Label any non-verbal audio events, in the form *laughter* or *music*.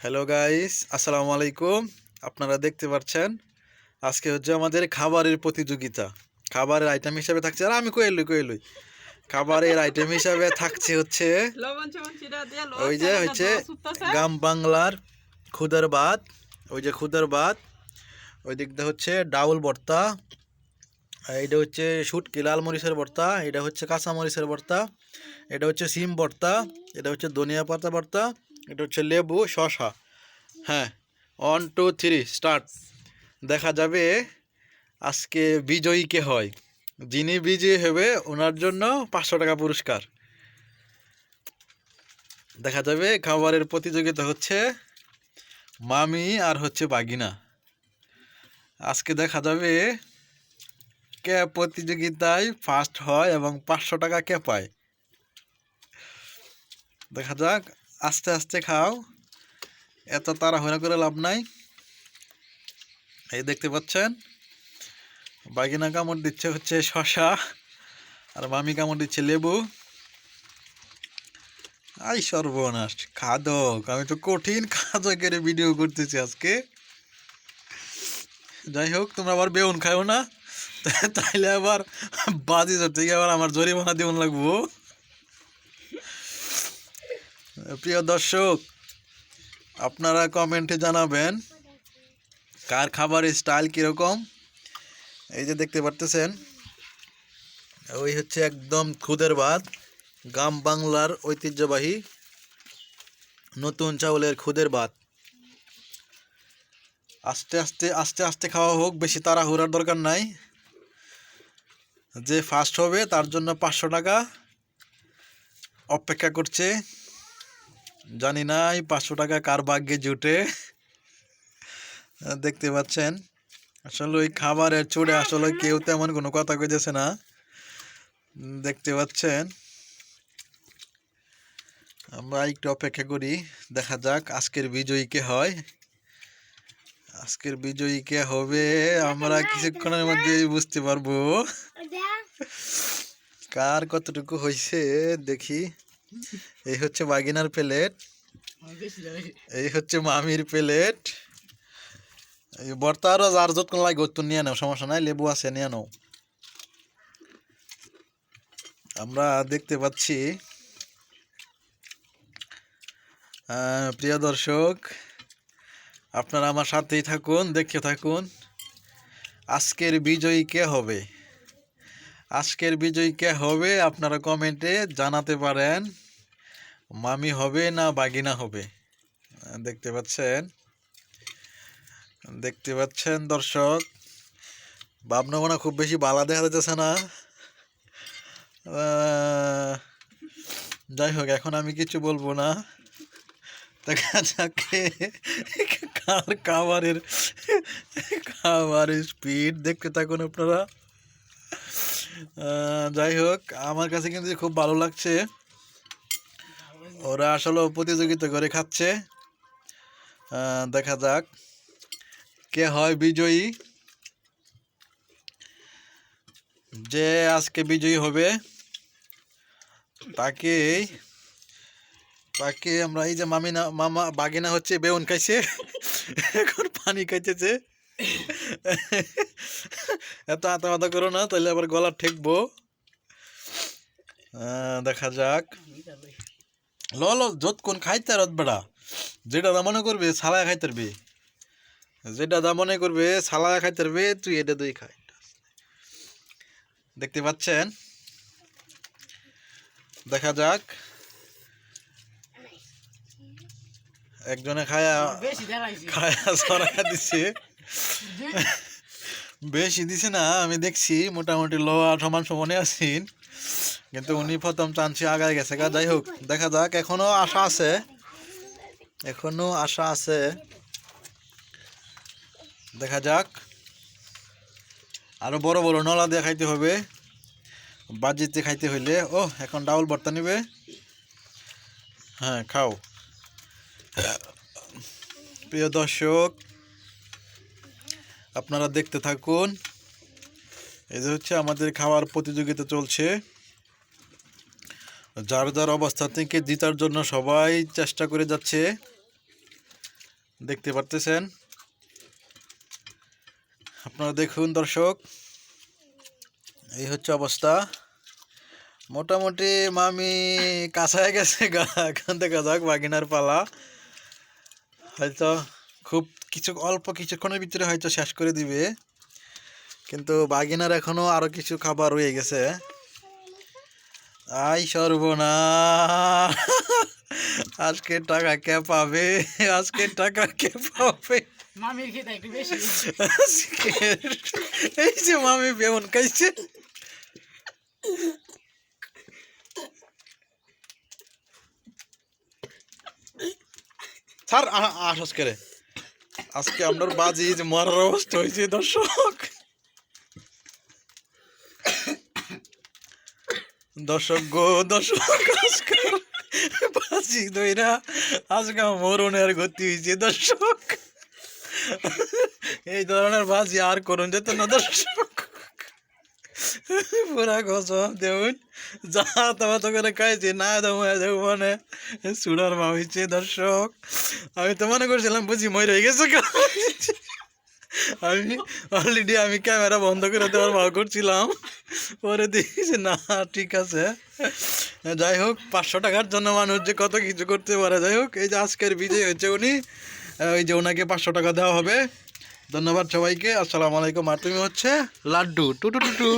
Hello guys আসসালামু আলাইকুম আপনারা দেখতে পাচ্ছেন আজকে হচ্ছে আমাদের খাবারের প্রতিযোগিতা খাবারের আইটেম হিসাবে থাকছে আর আমি কইলই কইলই খাবারের আইটেম হিসাবে থাকছে হচ্ছে লবণ চবণ চিরা দিয়া লবণ ওই যে হচ্ছে গ্রাম বাংলার খুদার ভাত ওই যে খুদার ভাত ওই দিকটা হচ্ছে ডাউল ভর্তা এইটা হচ্ছে শুটকি লাল মরিচের ভর্তা এটা হচ্ছে কাঁচা মরিচের ভর্তা এটা হচ্ছে সিম ভর্তা এটা হচ্ছে ধনিয়া পাতা ভর্তা এটা হচ্ছে লেবু শশা হ্যাঁ ওয়ান টু থ্রি স্টার্ট দেখা যাবে আজকে বিজয়ী কে হয়। যিনি বিজয়ী হবে, ওনার জন্য পাঁচশো টাকা পুরস্কার। দেখা যাবে খাবারের প্রতিযোগিতা হচ্ছে মামি আর হচ্ছে বাগিনা। আজকে দেখা যাবে কে প্রতিযোগিতায় ফার্স্ট হয় এবং পাঁচশো টাকা কে পায়। দেখা যাক। আস্তে আস্তে খাও। এত তাড়াহুড়া করে লাভ নাই। এই দেখতে পাচ্ছেন, বাগিনা কামড় দিচ্ছে হচ্ছে শশা, আর মামি কামড় দিচ্ছে লেবু। আই সর্বনাশ, খাদক, আমি তো কঠিন খাদকের ভিডিও করতেছি আজকে। যাই হোক, তোমরা আবার বেউন খাও না, তাইলে আবার বাজি ধরতে গিয়ে আবার আমার জরিমানা দেউন লাগবো। প্রিয় দর্শক, আপনারা কমেন্টে জানাবেন কার খাবারের স্টাইল কীরকম। এই যে দেখতে পারতেছেন, ওই হচ্ছে একদম খুদের ভাত, গ্রাম বাংলার ঐতিহ্যবাহী নতুন চাউলের খুদের ভাত। আস্তে আস্তে আস্তে আস্তে খাওয়া হোক, বেশি তাড়াহুড়ার দরকার নাই। যে ফার্স্ট হবে, তার জন্য পাঁচশো টাকা অপেক্ষা করছে। জানি না এই পাঁচশো টাকা কার ভাগ্যে জুটে। দেখতে পাচ্ছেন আসলে ওই খাবারের চড়ে আসলে কেউ তেমন কোনো কথা কইতেছে না। দেখতে পাচ্ছেন আমরা একটু অপেক্ষা করি দেখা যাক আজকের বিজয়ী কে হয়। আজকের বিজয়ী কে হবে আমরা কিছুক্ষণের মধ্যেই বুঝতে পারব। কার কতটুকু হয়েছে দেখি। এই হচ্ছে বাগিনার প্লেট। এই হচ্ছে মামির প্লেট। এই বর্তা আরও যার যতক্ষণ লাগে তো নিয়ে নাও, সমস্যা নাই, লেবু আছে, নিয়ে নাও। আমরা দেখতে পাচ্ছি প্রিয় দর্শক, আপনারা আমার সাথেই থাকুন দেখে থাকুন। আজকের বিজয়ী কে হবে? আজকের বিজয়ী কে হবে আপনারা কমেন্টে জানাতে পারেন। মামি হবে না বাগিনা হবে? দেখতে পাচ্ছেন? দেখতে পাচ্ছেন দর্শক? ভাবনা খুব বেশি বালা দেখা যাচ্ছে না। যাই হোক, এখন আমি কিছু বলব না। দেখা যাক কার খাবারের খাবারের স্পিড দেখতে থাকুন আপনারা। যাই হোক, আমার কাছে কিন্তু খুব ভালো লাগছে। ওরা আসলে প্রতিযোগিতা করে খাচ্ছে। দেখা যাক কে হয় বিজয়ী। যে আজকে বিজয়ী হবে, তাকে তাকে আমরা এই যে মামিনা, মামা, বাগিনা হচ্ছে, বেউন খাইছে। এখন পানি খাইতেছে। এত আতা মাতা করো না তাহলে আবার গলা ঠেকবো। দেখা যাক। ল ল যত কোন খাইতে রত বেড়া? যেটা দা মনে করবে সালায় খাইতে পারবি যেটা দা মনে করবে সালায় খাইতে পারবে তুই এটা দুই খাই। দেখতে পাচ্ছেন? দেখা যাক। একজনে খায়া খায়া সরাইয়া দিছে। বেশি দিছে না, আমি দেখছি মোটামুটি লোয়া সমান সমানে আছেন। কিন্তু উনি প্রথম চান্সে আগায় গেছে গা, যাই হোক, দেখা যাক, এখনও আশা আছে। এখনও আশা আছে। দেখা যাক। আরও বড় বড় নলা দিয়ে খাইতে হবে। বাজিতে খাইতে হইলে ও এখন ডাউল ভর্তা নিবে। হ্যাঁ খাও। প্রিয় দর্শক আপনারা দেখতে থাকুন। এই যে হচ্ছে আমাদের খাওয়ার প্রতিযোগিতা চলছে। যার যার অবস্থা থেকে জিতার জন্য সবাই চেষ্টা করে যাচ্ছে। দেখতে পারতেছেন? আপনারা দেখুন দর্শক, এই হচ্ছে অবস্থা। মোটামুটি মামি কাছায় গেছে গা, এখান থেকে যাক বাগিনার পালা। হয়তো খুব কিছু অল্প কিছুক্ষণের ভিতরে হয়তো শেষ করে দিবে কিন্তু বাগিনার এখনও আরও কিছু খাবার রয়ে গেছে আই সর্বনা আজকে টাকা কে পাবে আজকে টাকা কে পাবে মামির খেতে একটু এই যে মামি বেমন খাইছে স্যার আসাস করে আজকে আপনার বাজি যে মরার অবস্থা হয়েছে, দর্শক। দর্শক গো, দর্শক বাজি দইরা আজকে মরণের গতি হয়েছে দর্শক। এই ধরনের বাজি আর করুন, যেত না, দর্শক। *laughs* পুরা গজব, দেউন। যা তাবা তো করে খাইছি না দেবো দেবো মানে। সুরার মা হয়েছে দর্শক। আমি তো মনে করছিলাম, বুঝি মই রয়ে গেছে আমি অলরেডি আমি ক্যামেরা বন্ধ করে দেওয়ার মা করছিলাম। পরে দেখি না, ঠিক আছে। যাই হোক, পাঁচশো টাকার জন্য মানুষ যে কত কিছু করতে পারে, যাই হোক, এই যে আজকের বিজয় হচ্ছে উনি ওই যে ওনাকে পাঁচশো টাকা দেওয়া হবে। ধন্যবাদ সবাইকে। আসসালামু আলাইকুম। আর তুমি হচ্ছে laddu. Two two two two.